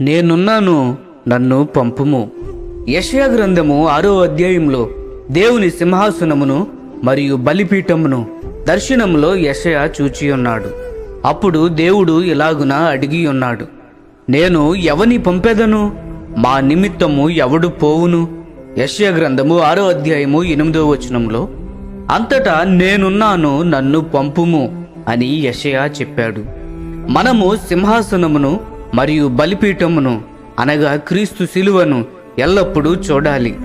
నేనున్నాను నన్ను పంపుము. యెషయా గ్రంథము ఆరో అధ్యాయంలో దేవుని సింహాసనమును మరియు బలిపీఠమును దర్శనంలో యశయ చూచి ఉన్నాడు అప్పుడు దేవుడు ఇలాగున అడిగి ఉన్నాడు నేను ఎవని పంపెదను? మా నిమిత్తము ఎవడు పోవును? యశయ గ్రంథము ఆరో అధ్యాయము ఎనిమిదో వచనంలో అంతటా నేనున్నాను నన్ను పంపుము అని యశయ చెప్పాడు. మనము సింహాసనమును మరియు బలిపీఠమును అనగా క్రీస్తు శిలువను ఎల్లప్పుడూ చూడాలి.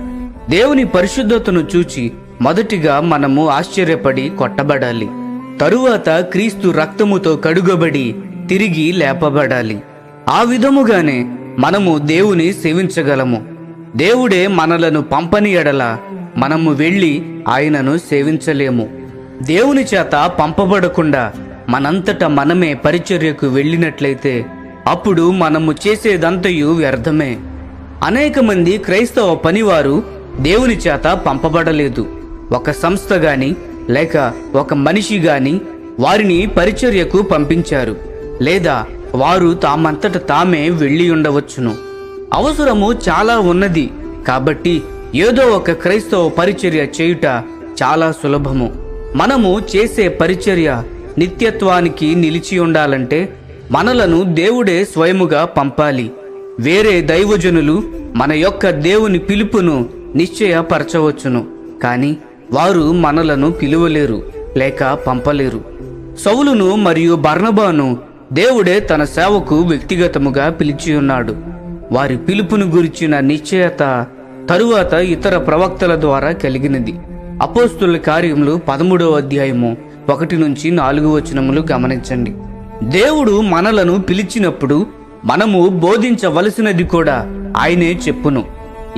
దేవుని పరిశుద్ధతను చూచి మొదటిగా మనము ఆశ్చర్యపడి కొట్టబడాలి. తరువాత క్రీస్తు రక్తముతో కడుగబడి తిరిగి లేపబడాలి. ఆ విధముగానే మనము దేవుని సేవించగలము. దేవుడే మనలను పంపని ఎడల మనము వెళ్ళి ఆయనను సేవించలేము. దేవుని చేత పంపబడకుండా మనంతట మనమే పరిచర్యకు వెళ్ళినట్లయితే అప్పుడు మనము చేసేదంతయు వ్యర్థమే. అనేక మంది క్రైస్తవ పనివారు దేవుని చేత పంపబడలేదు. ఒక సంస్థ గాని లేక ఒక మనిషి గాని వారిని పరిచర్యకు పంపించారు. లేదా వారు తామంతట తామే వెళ్ళి ఉండవచ్చును. అవసరము చాలా ఉన్నది. కాబట్టి ఏదో ఒక క్రైస్తవ పరిచర్య చేయుట చాలా సులభము. మనము చేసే పరిచర్య నిత్యత్వానికి నిలిచి ఉండాలంటే మనలను దేవుడే స్వయముగా పంపాలి. వేరే దైవజనులు మన యొక్క దేవుని పిలుపును నిశ్చయపరచవచ్చును. కానీ వారు మనలను పిలువలేరు లేక పంపలేరు. సౌలును మరియు బర్ణబాను దేవుడే తన సేవకు వ్యక్తిగతముగా పిలిచి ఉన్నాడు వారి పిలుపును గురించిన నిశ్చయత తరువాత ఇతర ప్రవక్తల ద్వారా కలిగినది. అపోస్తుల కార్యములు పదమూడవ అధ్యాయము ఒకటి నుంచి నాలుగు వచనములు గమనించండి. దేవుడు మనలను పిలిచినప్పుడు మనము బోధించవలసినది కూడా ఆయనే చెప్పును.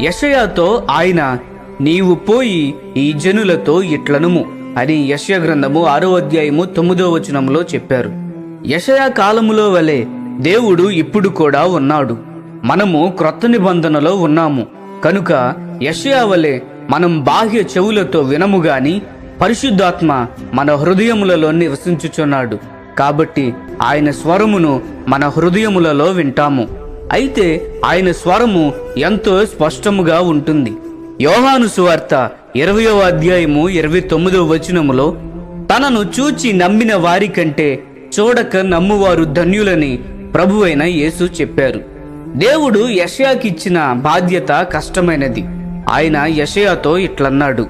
యషయాతో ఆయన నీవు పోయి ఈ జనులతో ఇట్లనుము అని యశయ గ్రంథము ఆరో అధ్యాయము తొమ్మిదో వచనంలో చెప్పారు. యషయా కాలములో వలె దేవుడు ఇప్పుడు కూడా ఉన్నాడు. మనము క్రొత్త నిబంధనలో ఉన్నాము. కనుక యషయా వలె మనం బాహ్య చెవులతో వినము గాని పరిశుద్ధాత్మ మన హృదయములలో నివసించుచున్నాడు. కాబట్టి ఆయన స్వరమును మన హృదయములలో వింటాము. అయితే ఆయన స్వరము ఎంతో స్పష్టముగా ఉంటుంది. యోహాను సువార్త ఇరవయో అధ్యాయము ఇరవై తొమ్మిదవ వచనములో తనను చూచి నమ్మిన వారి కంటే చూడక నమ్మువారు ధన్యులని ప్రభువైన యేసు చెప్పారు. దేవుడు యషయాకిచ్చిన బాధ్యత కష్టమైనది. ఆయన యషయాతో ఇట్లన్నాడు.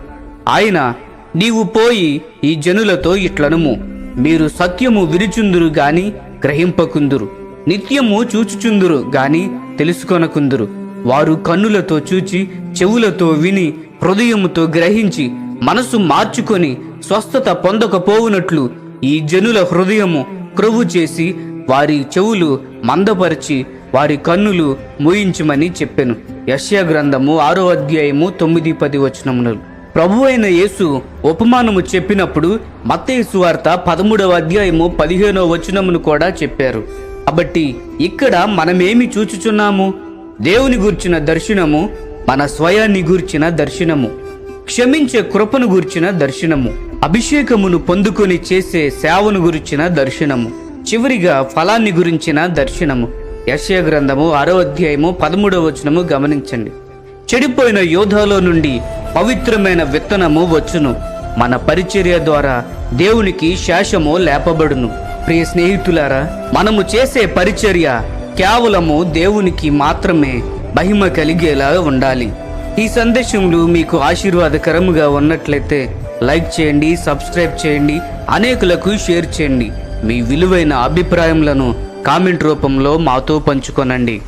ఆయన నీవు పోయి ఈ జనులతో ఇట్లనుము. మీరు సత్యము విరుచుందురు గాని గ్రహింపకుందురు. నిత్యము చూచుచుందురు గాని తెలుసుకొనకుందురు. వారు కన్నులతో చూచి చెవులతో విని హృదయముతో గ్రహించి మనసు మార్చుకొని స్వస్థత పొందకపోవునట్లు ఈ జనుల హృదయము క్రొవ్వు చేసి వారి చెవులు మందపరిచి వారి కన్నులు మూయించమని చెప్పెను. యశ్యా గ్రంథము ఆరో అధ్యాయము తొమ్మిది పది వచనములు ప్రభు అయిన యేసు ఉపమానము చెప్పినప్పుడు మత్తయి సువార్త పదమూడవ అధ్యాయము పదిహేనవ వచనమును కూడా చెప్పారు. కాబట్టి ఇక్కడ మనమేమి చూచుచున్నాము? దేవుని గూర్చిన దర్శనము మన స్వయాన్ని గూర్చిన దర్శనము క్షమించే కృపను గూర్చిన దర్శనము అభిషేకమును పొందుకొని చేసే సేవను గురించిన దర్శనము చివరిగా ఫలాన్ని గురించిన దర్శనము. యశయ గ్రంథము ఆరో అధ్యాయము పదమూడవ వచనము గమనించండి. చెడిపోయిన యోధాలో నుండి పవిత్రమైన విత్తనము వచ్చును. మన పరిచర్య ద్వారా దేవునికి శేషము లేపబడును. ప్రియ స్నేహితులారా మనము చేసే పరిచర్య కేవలము దేవునికి మాత్రమే మహిమ కలిగేలా ఉండాలి. ఈ సందేశములు మీకు ఆశీర్వాదకరముగా ఉన్నట్లయితే లైక్ చేయండి సబ్స్క్రైబ్ చేయండి అనేకులకు షేర్ చేయండి. మీ విలువైన అభిప్రాయములను కామెంట్ రూపంలో మాతో పంచుకొనండి.